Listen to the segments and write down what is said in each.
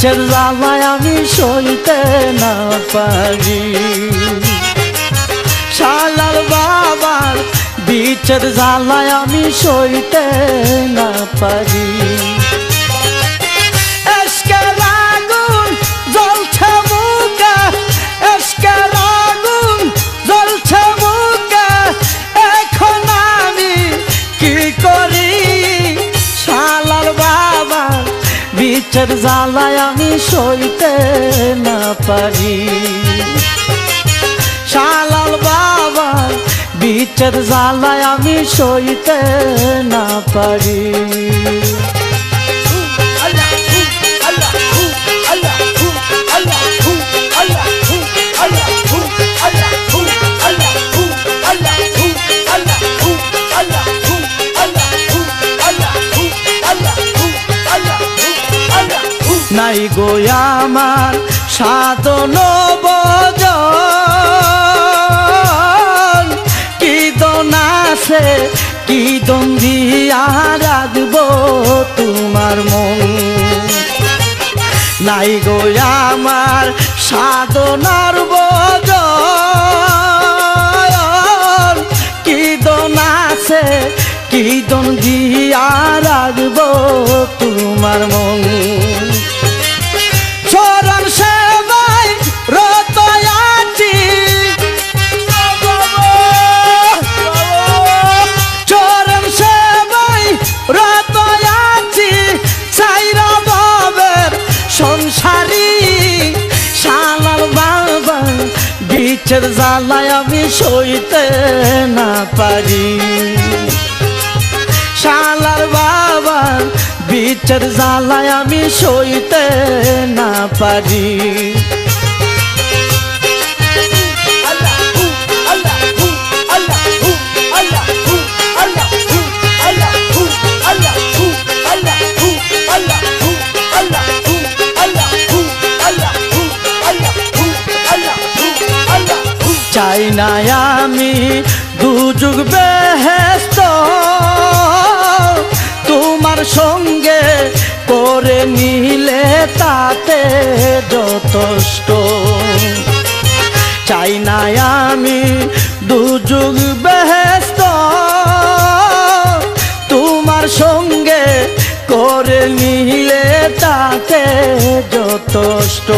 বিচ্ছের জ্বালায় আমি সইতে না পারি শালার বাবার বিচ্ছের জ্বালায় আমি সইতে না পারি বিচের জ্বালায় আমি সইতে না পারি। শালাল বাবা বিচের জ্বালায় আমি সইতে না পারি। আমার সাধন বজন কি দন আছে, কি দিয়া রাখব তোমার মন? নাই গো আমার সাধনার বজন কি আছে, কি দন দিয়া রাখব তোমার মন? জ্বালায় আমি সইতে না পারি। শালার বাবা বিচার জ্বালায় আমি সইতে না পারি। আমি দুযুগ বেহেস্ত তোমার সঙ্গে করে নিলে তাতে যথেষ্ট। চাই না আমি দুযুগ বেহেস্ত তোমার সঙ্গে করে নিলে তাতে যথেষ্ট।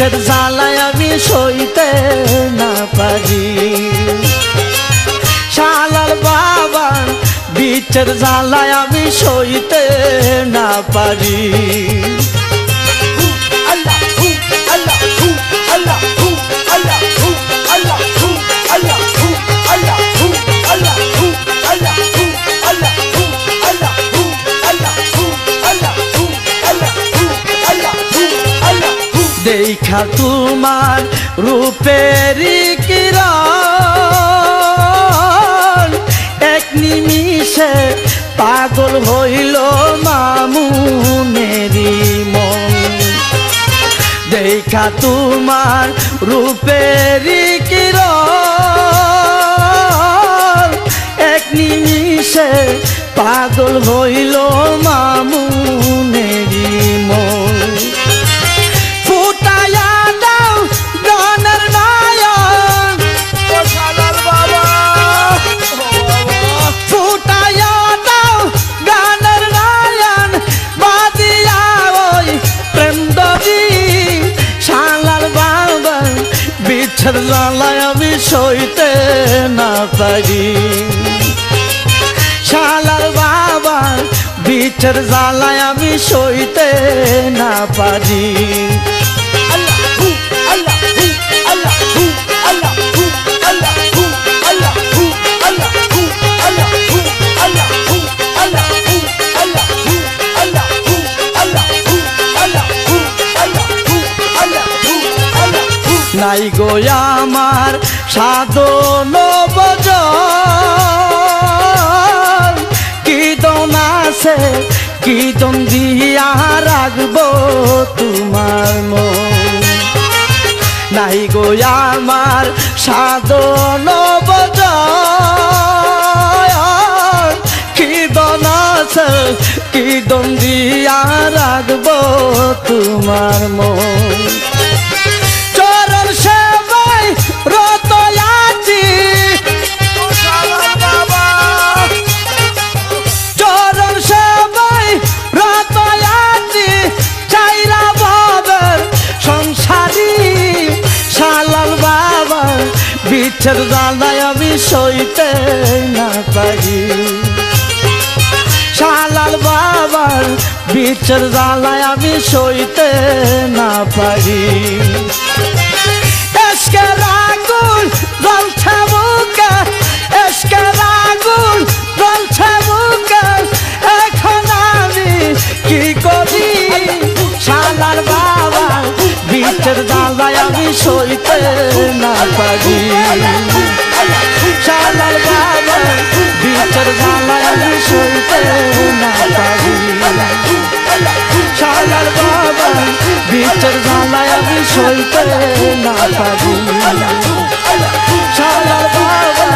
বিচের জ্বালায় আমি সইতে না পারি। শালার বাবা বিচের জ্বালায় আমি সইতে না পারি। দেখা তোমার রূপেরই কিরণ। এক নিমিষে পাগল হইল মামুনেরি মন। দেখা তোমার রূপেরই কিরণ। এক নিমিষে পাগল হইল বিচ্ছেদ জ্বালায় আমি সইতে না পারি। শালার বাবা বিচ্ছেদ জ্বালায় আমি সইতে না পারি। নাই গো আমার সাধন বজন কি দন আছে, কি দম দিয়া রাখব তোমার নাই গো আমার সাধন বজয় কি আছে, কি দম দিয়া রাখব তোমার মন? বিচ্ছের জানায় আমি সইতে না পারি। শালাল বাবার বিচ্ছের জানায় আমি সইতে না পারি। আজকে আগুন সইতে না পারি। শালার বাবা বিচের দালায় আমি সইতে না পারি। শালার বাবা বিচের দালায় আমি সইতে না পারি। শালার বাবা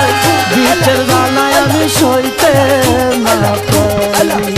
বিচের দালায় আমি সইতে না পারি।